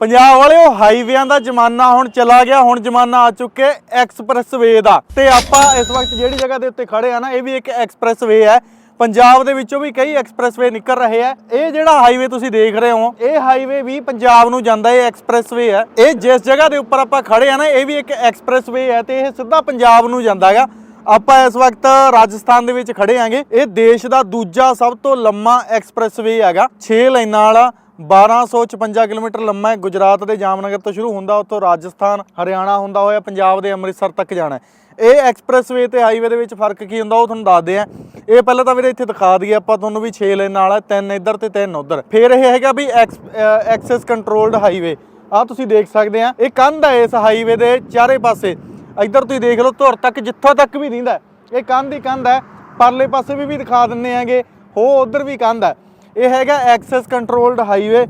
ਪੰਜਾਬ ਵਾਲੇ ਉਹ ਹਾਈਵੇਆਂ ਦਾ ਜ਼ਮਾਨਾ ਹੁਣ ਚਲਾ ਗਿਆ, ਹੁਣ ਜ਼ਮਾਨਾ ਆ ਚੁੱਕੇ ਐਕਸਪ੍ਰੈਸਵੇ ਦਾ। ਤੇ ਆਪਾਂ ਇਸ ਵਕਤ ਜਿਹੜੀ ਜਗ੍ਹਾ ਦੇ ਉੱਤੇ ਖੜੇ ਆ ਨਾ, ਇਹ ਵੀ ਇੱਕ ਐਕਸਪ੍ਰੈਸ ਵੇ ਹੈ। ਪੰਜਾਬ ਦੇ ਵਿੱਚੋਂ ਵੀ ਕਈ ਐਕਸਪ੍ਰੈਸਵੇ ਨਿਕਲ ਰਹੇ ਆ। ਇਹ ਜਿਹੜਾ ਹਾਈਵੇ ਤੁਸੀਂ ਦੇਖ ਰਹੇ ਹੋ, ਇਹ ਹਾਈਵੇ ਵੀ ਪੰਜਾਬ ਨੂੰ ਜਾਂਦਾ, ਇਹ ਐਕਸਪ੍ਰੈਸਵੇ ਹੈ। ਇਹ ਜਿਸ ਜਗ੍ਹਾ ਦੇ ਉੱਪਰ ਆਪਾਂ ਖੜੇ ਆ ਨਾ, ਇਹ ਵੀ ਇੱਕ ਐਕਸਪ੍ਰੈਸ ਵੇ ਹੈ ਤੇ ਇਹ ਸਿੱਧਾ ਪੰਜਾਬ ਨੂੰ ਜਾਂਦਾ ਹੈਗਾ। ਆਪਾਂ ਇਸ ਵਕਤ ਰਾਜਸਥਾਨ ਦੇ ਵਿੱਚ ਖੜੇ ਆਂਗੇ ਇਹ ਦੇਸ਼ ਦਾ ਦੂਜਾ ਸਭ ਤੋਂ ਲੰਮਾ ਐਕਸਪ੍ਰੈਸਵੇ ਹੈਗਾ। 6 ਲਾਈਨਾਂ ਵਾਲਾ 1256 ਕਿਲੋਮੀਟਰ ਲੰਮਾ ਹੈ। ਗੁਜਰਾਤ ਦੇ ਜਾਮਨਗਰ ਤੋਂ ਸ਼ੁਰੂ ਹੁੰਦਾ, ਉੱਥੋਂ ਰਾਜਸਥਾਨ, ਹਰਿਆਣਾ ਹੁੰਦਾ ਹੋਇਆ, ਪੰਜਾਬ ਦੇ ਅੰਮ੍ਰਿਤਸਰ ਤੱਕ ਜਾਣਾ ਇਹ ਐਕਸਪ੍ਰੈਸਵੇ ਤੇ ਹਾਈਵੇ ਦੇ ਵਿੱਚ ਫ਼ਰਕ ਕੀ ਹੁੰਦਾ, ਉਹ ਤੁਹਾਨੂੰ ਦੱਸਦੇ ਆ ਇਹ ਪਹਿਲਾਂ ਤਾਂ ਵੀਰੇ ਇੱਥੇ ਦਿਖਾ ਦਈਏ, ਆਪਾਂ ਤੁਹਾਨੂੰ ਵੀ 6 ਲਾਈਨਾਂ ਵਾਲਾ ਤਿੰਨ ਇੱਧਰ ਤੇ ਤਿੰਨ ਉੱਧਰ। ਫਿਰ ਇਹ ਹੈਗਾ ਵੀ ਐਕਸੈਸ ਕੰਟਰੋਲਡ ਹਾਈਵੇ ਆ ਤੁਸੀਂ ਦੇਖ ਸਕਦੇ ਆ ਇਹ ਕੰਧ ਹੈ ਇਸ ਹਾਈਵੇ ਦੇ ਚਾਰੇ ਪਾਸੇ। ਇੱਧਰ ਤੁਸੀਂ ਦੇਖ ਲਓ, ਧੁਰ ਤੱਕ, ਜਿੱਥੋਂ ਤੱਕ ਵੀ ਦਿੰਦਾ ਇਹ ਕੰਧ ਹੀ ਕੰਧ ਹੈ। ਪਰਲੇ ਪਾਸੇ ਵੀ ਵੀ ਦਿਖਾ ਦਿੰਨੇ ਆਂਗੇ ਹੋ, ਉਧਰ ਵੀ ਕੰਧ ਹੈ। ਇਹ ਹੈਗਾ ਐਕਸੈਸ ਕੰਟਰੋਲਡ ਹਾਈਵੇ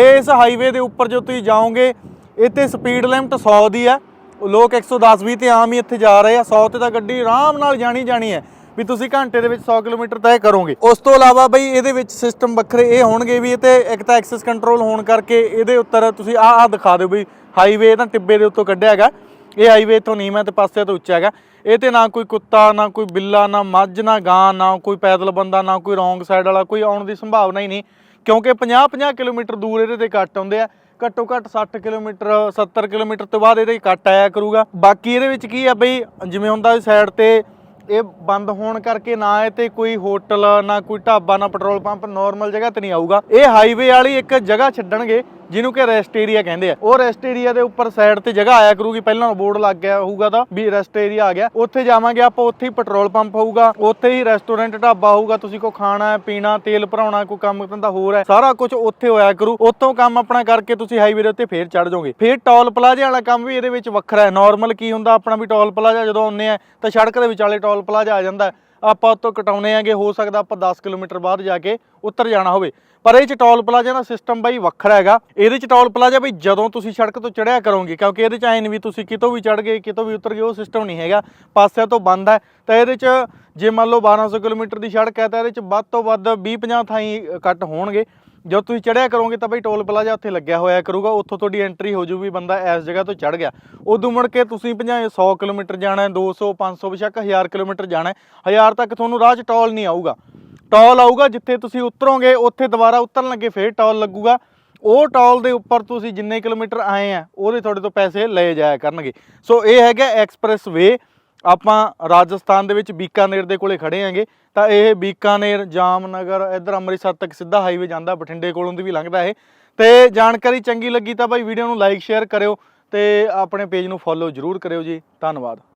ਇਸ ਹਾਈਵੇ ਦੇ ਉੱਪਰ ਜੋ ਤੁਸੀਂ ਜਾਓਗੇ, ਇੱਥੇ ਸਪੀਡ ਲਿਮਟ 100 ਦੀ ਹੈ। ਉਹ ਲੋਕ 110 20 ਤੇ ਆਮ ਹੀ ਇੱਥੇ ਜਾ ਰਹੇ ਆ। 100 ਤੇ ਤਾਂ ਗੱਡੀ ਆਰਾਮ ਨਾਲ ਜਾਣੀ ਜਾਣੀ ਹੈ, ਵੀ ਤੁਸੀਂ ਘੰਟੇ ਦੇ ਵਿੱਚ 100 ਕਿਲੋਮੀਟਰ ਤੈਅ ਕਰੋਗੇ। ਉਸ ਤੋਂ ਇਲਾਵਾ ਬਈ ਇਹਦੇ ਵਿੱਚ ਸਿਸਟਮ ਵੱਖਰੇ ਇਹ ਹੋਣਗੇ ਵੀ ਇਹ ਤੇ ਇੱਕ ਤਾਂ ਐਕਸੈਸ ਕੰਟਰੋਲ ਹੋਣ ਕਰਕੇ ਇਹਦੇ ਉੱਤਰ ਤੁਸੀਂ ਆਹ ਆਹ ਦਿਖਾ ਦਿਓ ਵੀ ਹਾਈਵੇ ਤਾਂ ਟਿੱਬੇ ਦੇ ਉੱਤੋਂ ਕੱਢਿਆ ਹੈਗਾ। ਇਹ ਹਾਈਵੇ ਤੋਂ ਨੀਵਾਂ ਤੇ ਪਾਸੇ ਤੋਂ ਉੱਚਾ ਹੈਗਾ। ਇਹ ਤੇ ਨਾ ਕੋਈ ਕੁੱਤਾ, ਨਾ ਕੋਈ ਬਿੱਲਾ, ਨਾ ਮੱਝ, ਨਾ ਗਾਂ, ਨਾ ਕੋਈ ਪੈਦਲ ਬੰਦਾ, ਨਾ ਕੋਈ ਰੋਂਗ ਸਾਈਡ ਵਾਲਾ, ਕੋਈ ਆਉਣ ਦੀ ਸੰਭਾਵਨਾ ਹੀ ਨਹੀਂ। ਕਿਉਂਕਿ 50-50 ਕਿਲੋਮੀਟਰ ਦੂਰ ਇਹਦੇ ਤੇ ਕੱਟ ਆਉਂਦੇ ਆ। ਘੱਟੋ ਘੱਟ 60 ਕਿਲੋਮੀਟਰ 70 ਕਿਲੋਮੀਟਰ ਤੋਂ ਬਾਅਦ ਇਹਦੇ ਕੱਟ ਆਇਆ ਕਰੂਗਾ। ਬਾਕੀ ਇਹਦੇ ਵਿੱਚ ਕੀ ਆ ਬਈ, ਜਿਵੇਂ ਹੁੰਦਾ ਸਾਈਡ ਤੇ, ਇਹ ਬੰਦ ਹੋਣ ਕਰਕੇ ਨਾ ਇਹ ਤੇ ਕੋਈ ਹੋਟਲ, ਨਾ ਕੋਈ ਢਾਬਾ, ਨਾ ਪੈਟਰੋਲ ਪੰਪ ਨਾਰਮਲ ਜਗ੍ਹਾ ਤੇ ਨਹੀਂ ਆਊਗਾ। ਇਹ ਹਾਈਵੇ ਵਾਲੀ ਇੱਕ ਜਗ੍ਹਾ ਛੱਡਣਗੇ। ਜਿਹਨੂੰ ਕਿ ਰੈਸਟ ਏਰੀਆ ਕਹਿੰਦੇ ਆ। ਉਹ ਰੈਸਟ ਏਰੀਆ ਦੇ ਉੱਪਰ ਸਾਈਡ ਤੇ ਜਗ੍ਹਾ ਆਇਆ ਕਰੂਗੀ। ਪਹਿਲਾਂ ਬੋਰਡ ਲੱਗ ਗਿਆ ਹੋਊਗਾ ਤਾਂ ਵੀ ਰੈਸਟ ਏਰੀਆ ਆ ਗਿਆ। ਉੱਥੇ ਜਾਵਾਂਗੇ ਆਪਾਂ, ਉੱਥੇ ਹੀ ਪੈਟਰੋਲ ਪੰਪ ਹੋਊਗਾ। ਉੱਥੇ ਹੀ ਰੈਸਟੋਰੈਂਟ ਢਾਬਾ ਹੋਊਗਾ। ਤੁਸੀਂ ਕੋ ਖਾਣਾ, ਪੀਣਾ, ਤੇਲ ਭਰਾਉਣਾ, ਕੋਈ ਕੰਮ ਧੰਦਾ ਹੋਰ ਹੈ। ਸਾਰਾ ਕੁਝ ਉੱਥੇ ਹੋਇਆ ਕਰੂ। ਉੱਥੋਂ ਕੰਮ ਆਪਣਾ ਕਰਕੇ ਤੁਸੀਂ ਹਾਈਵੇ ਦੇ ਉੱਤੇ ਫੇਰ ਚੜ ਜਾਓਗੇ। ਫੇਰ ਟੋਲ ਪਲਾਜ਼ੇ ਵਾਲਾ ਕੰਮ ਵੀ ਇਹਦੇ ਵਿੱਚ ਵੱਖਰਾ ਹੈ। ਨਾਰਮਲ ਕੀ ਹੁੰਦਾ? ਆਪਣਾ ਵੀ ਟੋਲ ਪਲਾਜ਼ਾ ਜਦੋਂ ਆਉਂਦੇ ਆ ਤਾਂ ਸੜਕ ਦੇ ਵਿਚਾਲੇ ਟੋਲ ਪਲਾਜ਼ਾ ਆ ਜਾਂਦਾ ਆਪਾਂ ਉੱਤੋਂ ਕਟਾਉਨੇ ਆਂਗੇ, ਹੋ ਸਕਦਾ ਆਪਾਂ 10 ਕਿਲੋਮੀਟਰ ਬਾਅਦ ਜਾ ਕੇ ਉੱਤਰ ਜਾਣਾ ਹੋਵੇ। ਪਰ ਇਹ ਚ ਟੋਲ ਪਲਾਜ਼ਾ ਦਾ ਸਿਸਟਮ ਬਾਈ ਵੱਖਰਾ ਹੈਗਾ। ਇਹਦੇ ਚ ਟੋਲ ਪਲਾਜ਼ਾ ਬਈ ਜਦੋਂ ਤੁਸੀਂ ਸੜਕ ਤੋਂ ਚੜਿਆ ਕਰੋਗੇ, ਕਿਉਂਕਿ ਇਹਦੇ ਚ ਐਂ ਵੀ ਤੁਸੀਂ ਕਿਤੋਂ ਵੀ ਚੜ ਗਏ, ਕਿਤੋਂ ਵੀ ਉਤਰ ਗਏ, ਉਹ ਸਿਸਟਮ ਨਹੀਂ ਹੈਗਾ। ਪਾਸਿਆਂ ਤੋਂ ਬੰਦ ਹੈ। ਤਾਂ ਇਹਦੇ ਚ ਜੇ ਮੰਨ ਲਓ 1200 ਕਿਲੋਮੀਟਰ ਦੀ ਸੜਕ ਹੈ, ਤਾਂ ਇਹਦੇ ਚ ਵੱਧ ਤੋਂ ਵੱਧ 20 50 ਥਾਈ ਕੱਟ ਹੋਣਗੇ। ਜਦੋਂ ਤੁਸੀਂ ਚੜਿਆ ਕਰੋਗੇ ਤਾਂ ਬਈ ਟੋਲ ਪਲਾਜ਼ਾ ਉੱਥੇ ਲੱਗਿਆ ਹੋਇਆ ਕਰੂਗਾ, ਉੱਥੋਂ ਤੁਹਾਡੀ ਐਂਟਰੀ ਹੋ ਜੂ ਬੰਦਾ ਇਸ ਜਗ੍ਹਾ ਤੋਂ ਚੜ ਗਿਆ। ਉਦੋਂ ਮੁੜ ਕੇ ਤੁਸੀਂ ਭਜਾਏ 100 ਕਿਲੋਮੀਟਰ ਜਾਣਾ ਹੈ 200 500 ਬੇਸ਼ੱਕ 1000 ਕਿਲੋਮੀਟਰ ਜਾਣਾ ਹੈ। 1000 ਤੱਕ ਤੁਹਾਨੂੰ ਰਾਹ 'ਚ ਟੋਲ ਨਹੀਂ ਆਊਗਾ। ਟੋਲ ਆਊਗਾ ਜਿੱਥੇ ਤੁਸੀਂ ਉਤਰੋਗੇ, ਉੱਥੇ ਦੁਬਾਰਾ ਉਤਰਨ ਲੱਗੇ ਫੇਰ ਟੋਲ ਲੱਗੂਗਾ। ਉਹ ਟੋਲ ਦੇ ਉੱਪਰ ਤੁਸੀਂ ਜਿੰਨੇ ਕਿਲੋਮੀਟਰ ਆਏ ਆ, ਉਹਦੇ ਤੁਹਾਡੇ ਤੋਂ ਪੈਸੇ ਲਏ ਜਾਇਆ ਕਰਨਗੇ। ਸੋ ਇਹ ਹੈਗਾ ਐਕਸਪ੍ਰੈਸ ਵੇ ਆਪਾਂ ਰਾਜਸਥਾਨ ਦੇ ਵਿੱਚ ਬੀਕਾਨੇਰ ਦੇ ਕੋਲੇ ਖੜੇ ਆਂਗੇ ਤਾਂ ਇਹ ਬੀਕਾਨੇਰ, ਜਾਮਨਗਰ, ਇੱਧਰ ਅੰਮ੍ਰਿਤਸਰ ਤੱਕ ਸਿੱਧਾ ਹਾਈਵੇ ਜਾਂਦਾ, ਬਠਿੰਡੇ ਕੋਲੋਂ ਦੀ ਵੀ ਲੰਘਦਾ ਇਹ। ਤੇ ਜਾਣਕਾਰੀ ਚੰਗੀ ਲੱਗੀ ਤਾਂ ਭਾਈ ਵੀਡੀਓ ਨੂੰ ਲਾਈਕ ਸ਼ੇਅਰ ਕਰਿਓ ਤੇ ਆਪਣੇ ਪੇਜ ਨੂੰ ਫੋਲੋ ਜਰੂਰ ਕਰਿਓ ਜੀ। ਧੰਨਵਾਦ।